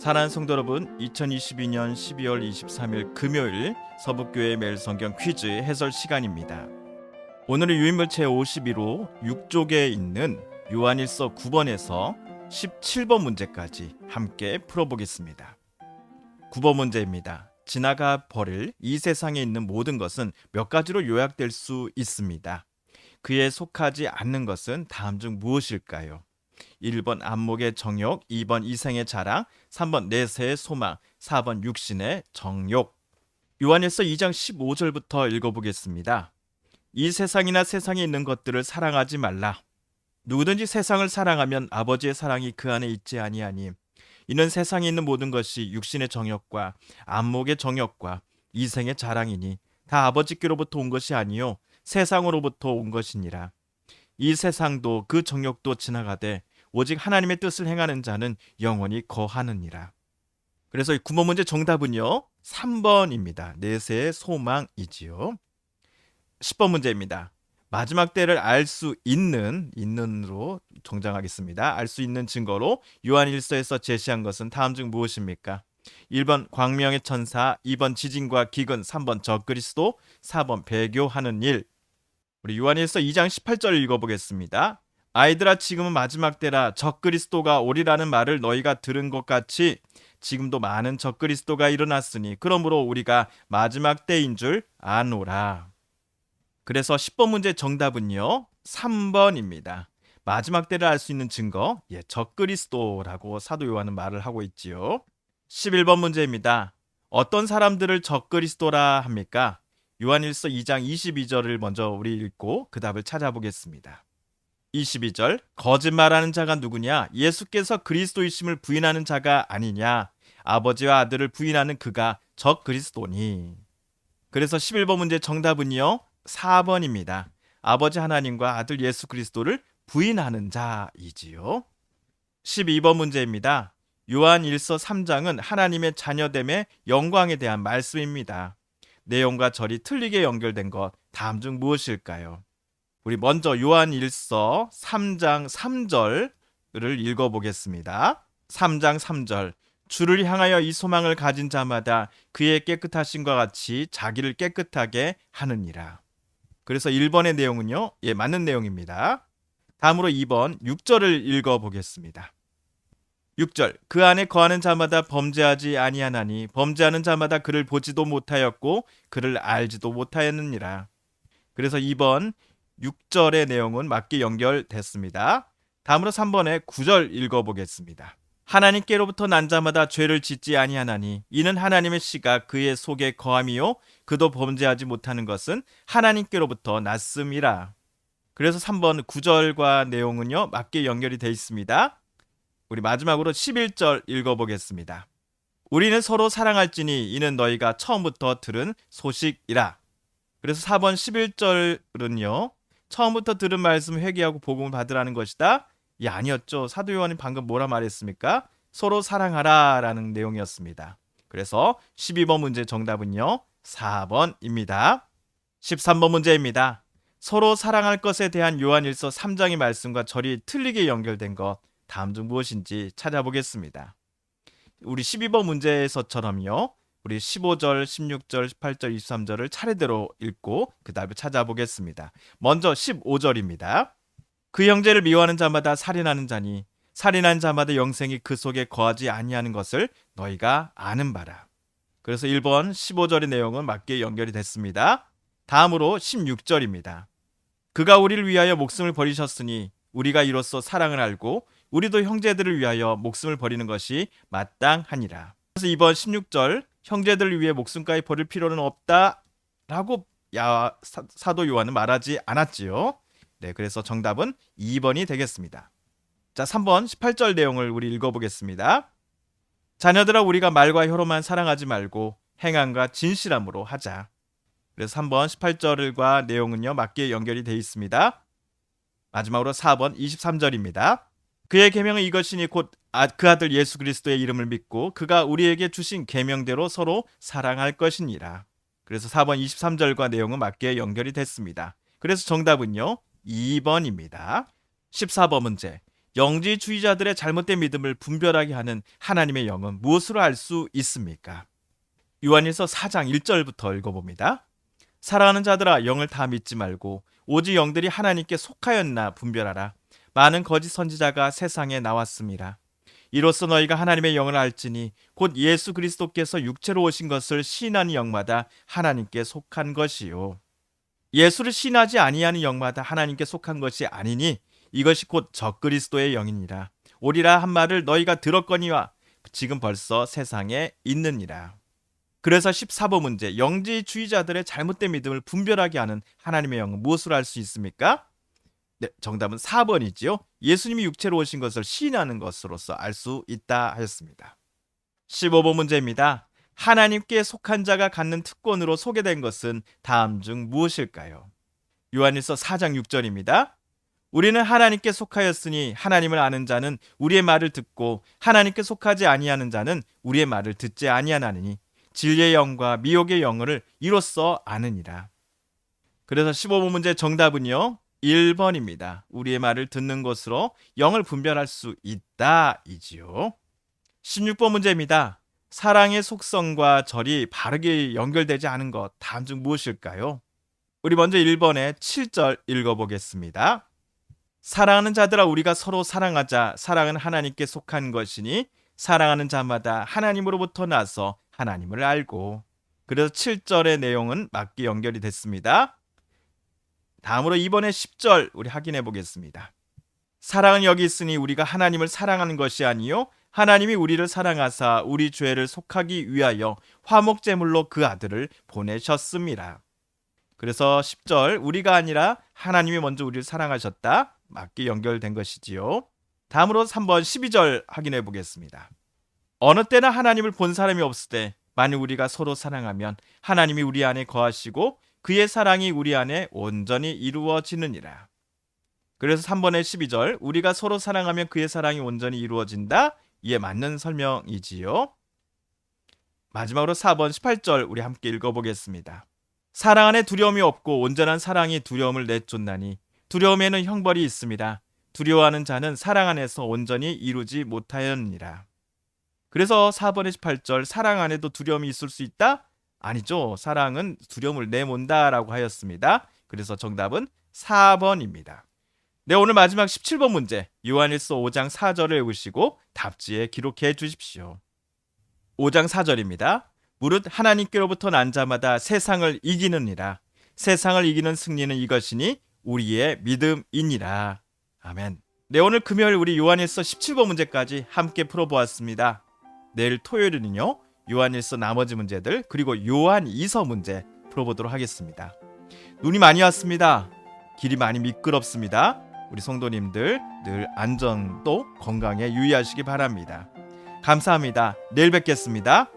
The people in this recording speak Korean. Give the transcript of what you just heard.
사랑하는 성도 여러분, 2022년 12월 23일 금요일 서북교회 매일 성경 퀴즈 해설 시간입니다. 오늘은 유인물 제52로 6쪽에 있는 요한일서 9번에서 17번 문제까지 함께 풀어보겠습니다. 9번 문제입니다. 지나가 버릴 이 세상에 있는 모든 것은 몇 가지로 요약될 수 있습니다. 그에 속하지 않는 것은 다음 중 무엇일까요? 1번 안목의 정욕, 2번 이생의 자랑, 3번 내세의 소망, 4번 육신의 정욕. 요한일서 2장 15절부터 읽어보겠습니다. 이 세상이나 세상에 있는 것들을 사랑하지 말라. 누구든지 세상을 사랑하면 아버지의 사랑이 그 안에 있지 아니하니 이는 세상에 있는 모든 것이 육신의 정욕과 안목의 정욕과 이생의 자랑이니 다 아버지께로부터 온 것이 아니요 세상으로부터 온 것이니라. 이 세상도 그 정욕도 지나가되 오직 하나님의 뜻을 행하는 자는 영원히 거하느니라. 그래서 이 9번 문제 정답은요. 3번입니다. 내세의 소망이지요. 10번 문제입니다. 마지막 때를 알 수 있는 있는으로 정정하겠습니다. 알 수 있는 증거로 요한일서에서 제시한 것은 다음 중 무엇입니까? 1번 광명의 천사, 2번 지진과 기근, 3번 적그리스도, 4번 배교하는 일. 우리 요한일서 2장 18절 읽어보겠습니다. 아이들아 지금은 마지막 때라 적그리스도가 오리라는 말을 너희가 들은 것 같이 지금도 많은 적그리스도가 일어났으니 그러므로 우리가 마지막 때인 줄 아노라. 그래서 10번 문제 정답은요. 3번입니다. 마지막 때를 알 수 있는 증거, 예, 적그리스도라고 사도 요한은 말을 하고 있지요. 11번 문제입니다. 어떤 사람들을 적그리스도라 합니까? 요한일서 2장 22절을 먼저 우리 읽고 그 답을 찾아보겠습니다. 22절 거짓말하는 자가 누구냐? 예수께서 그리스도이심을 부인하는 자가 아니냐? 아버지와 아들을 부인하는 그가 적 그리스도니. 그래서 11번 문제 정답은요. 4번입니다. 아버지 하나님과 아들 예수 그리스도를 부인하는 자이지요. 12번 문제입니다. 요한 1서 3장은 하나님의 자녀됨의 영광에 대한 말씀입니다. 내용과 절이 틀리게 연결된 것 다음 중 무엇일까요? 우리 먼저 요한 1서 3장 3절을 읽어보겠습니다. 3장 3절 주를 향하여 이 소망을 가진 자마다 그의 깨끗하심과 같이 자기를 깨끗하게 하느니라. 그래서 1번의 내용은요. 예, 맞는 내용입니다. 다음으로 2번 6절을 읽어 보겠습니다. 6절 그 안에 거하는 자마다 범죄하지 아니하나니 범죄하는 자마다 그를 보지도 못하였고 그를 알지도 못하였느니라. 그래서 2번 6절의 내용은 맞게 연결됐습니다. 다음으로 3번의 9절 읽어보겠습니다. 하나님께로부터 난 자마다 죄를 짓지 아니하나니 이는 하나님의 씨가 그의 속에 거함이요 그도 범죄하지 못하는 것은 하나님께로부터 났음이라. 그래서 3번 9절과 내용은요 맞게 연결이 돼 있습니다. 우리 마지막으로 11절 읽어보겠습니다. 우리는 서로 사랑할지니 이는 너희가 처음부터 들은 소식이라. 그래서 4번 11절은요. 처음부터 들은 말씀 회개하고 복음을 받으라는 것이다. 이 아니었죠. 사도 요한이 방금 뭐라 말했습니까? 서로 사랑하라라는 내용이었습니다. 그래서 12번 문제 정답은요. 4번입니다. 13번 문제입니다. 서로 사랑할 것에 대한 요한일서 3장의 말씀과 절이 틀리게 연결된 것 다음 중 무엇인지 찾아보겠습니다. 우리 12번 문제에서처럼요. 우리 15절, 16절, 18절, 23절을 차례대로 읽고 그 다음에 찾아보겠습니다. 먼저 15절입니다. 그 형제를 미워하는 자마다 살인하는 자니 살인한 자마다 영생이 그 속에 거하지 아니하는 것을 너희가 아는 바라. 그래서 1번 15절의 내용은 맞게 연결이 됐습니다. 다음으로 16절입니다. 그가 우리를 위하여 목숨을 버리셨으니 우리가 이로써 사랑을 알고 우리도 형제들을 위하여 목숨을 버리는 것이 마땅하니라. 그래서 이번 16절 형제들을 위해 목숨까지 버릴 필요는 없다라고 야 사, 도 요한은 말하지 않았지요. 네, 그래서 정답은 2번이 되겠습니다. 자, 3번 18절 내용을 우리 읽어보겠습니다. 자녀들아 우리가 말과 혀로만 사랑하지 말고 행함과 진실함으로 하자. 그래서 3번 18절과 내용은요 맞게 연결이 되어 있습니다. 마지막으로 4번 23절입니다. 그의 계명은 이것이니 곧 그 아들 예수 그리스도의 이름을 믿고 그가 우리에게 주신 계명대로 서로 사랑할 것이니라. 그래서 4번 23절과 내용은 맞게 연결이 됐습니다. 그래서 정답은요 2번입니다. 14번 문제. 영지주의자들의 잘못된 믿음을 분별하게 하는 하나님의 영은 무엇으로 알 수 있습니까? 요한일서 4장 1절부터 읽어봅니다. 사랑하는 자들아 영을 다 믿지 말고 오직 영들이 하나님께 속하였나 분별하라. 많은 거짓 선지자가 세상에 나왔습니다. 이로써 너희가 하나님의 영을 알지니 곧 예수 그리스도께서 육체로 오신 것을 시인하는 영마다 하나님께 속한 것이요. 예수를 신하지 아니하는 영마다 하나님께 속한 것이 아니니 이것이 곧 적그리스도의 영이니라. 오리라 한 말을 너희가 들었거니와 지금 벌써 세상에 있느니라. 그래서 14번 문제 영지주의자들의 잘못된 믿음을 분별하게 하는 하나님의 영은 무엇으로 알 수 있습니까? 네, 정답은 4번이지요. 예수님이 육체로 오신 것을 시인하는 것으로서 알 수 있다 하였습니다. 15번 문제입니다. 하나님께 속한 자가 갖는 특권으로 소개된 것은 다음 중 무엇일까요? 요한일서 4장 6절입니다. 우리는 하나님께 속하였으니 하나님을 아는 자는 우리의 말을 듣고 하나님께 속하지 아니하는 자는 우리의 말을 듣지 아니하나니 진리의 영과 미혹의 영을 이로써 아느니라. 그래서 15번 문제 정답은요. 1번입니다. 우리의 말을 듣는 것으로 영을 분별할 수 있다 이지요. 16번 문제입니다. 사랑의 속성과 절이 바르게 연결되지 않은 것 다음 중 무엇일까요? 우리 먼저 1번의 7절 읽어보겠습니다. 사랑하는 자들아 우리가 서로 사랑하자 사랑은 하나님께 속한 것이니 사랑하는 자마다 하나님으로부터 나서 하나님을 알고 그래서 7절의 내용은 맞게 연결이 됐습니다. 다음으로 이번에 10절 우리 확인해 보겠습니다. 사랑은 여기 있으니 우리가 하나님을 사랑하는 것이 아니요 하나님이 우리를 사랑하사 우리 죄를 속하기 위하여 화목 제물로 그 아들을 보내셨습니다. 그래서 10절 우리가 아니라 하나님이 먼저 우리를 사랑하셨다. 맞게 연결된 것이지요. 다음으로 3번 12절 확인해 보겠습니다. 어느 때나 하나님을 본 사람이 없을 때 만일 우리가 서로 사랑하면 하나님이 우리 안에 거하시고 그의 사랑이 우리 안에 온전히 이루어지느니라. 그래서 3번의 12절 우리가 서로 사랑하면 그의 사랑이 온전히 이루어진다. 이에 맞는 설명이지요. 마지막으로 4번 18절 우리 함께 읽어보겠습니다. 사랑 안에 두려움이 없고 온전한 사랑이 두려움을 내쫓나니 두려움에는 형벌이 있습니다. 두려워하는 자는 사랑 안에서 온전히 이루지 못하였느니라. 그래서 4번의 18절 사랑 안에도 두려움이 있을 수 있다? 아니죠. 사랑은 두려움을 내몬다라고 하였습니다. 그래서 정답은 4번입니다. 네, 오늘 마지막 17번 문제. 요한일서 5장 4절을 읽으시고 답지에 기록해 주십시오. 5장 4절입니다. 무릇 하나님께로부터 난 자마다 세상을 이기느니라. 세상을 이기는 승리는 이것이니 우리의 믿음이니라. 아멘. 네, 오늘 금요일 우리 요한일서 17번 문제까지 함께 풀어보았습니다. 내일 토요일은요. 요한일서 나머지 문제들 그리고 요한 이서 문제 풀어보도록 하겠습니다. 눈이 많이 왔습니다. 길이 많이 미끄럽습니다. 우리 성도님들 늘 안전 또 건강에 유의하시기 바랍니다. 감사합니다. 내일 뵙겠습니다.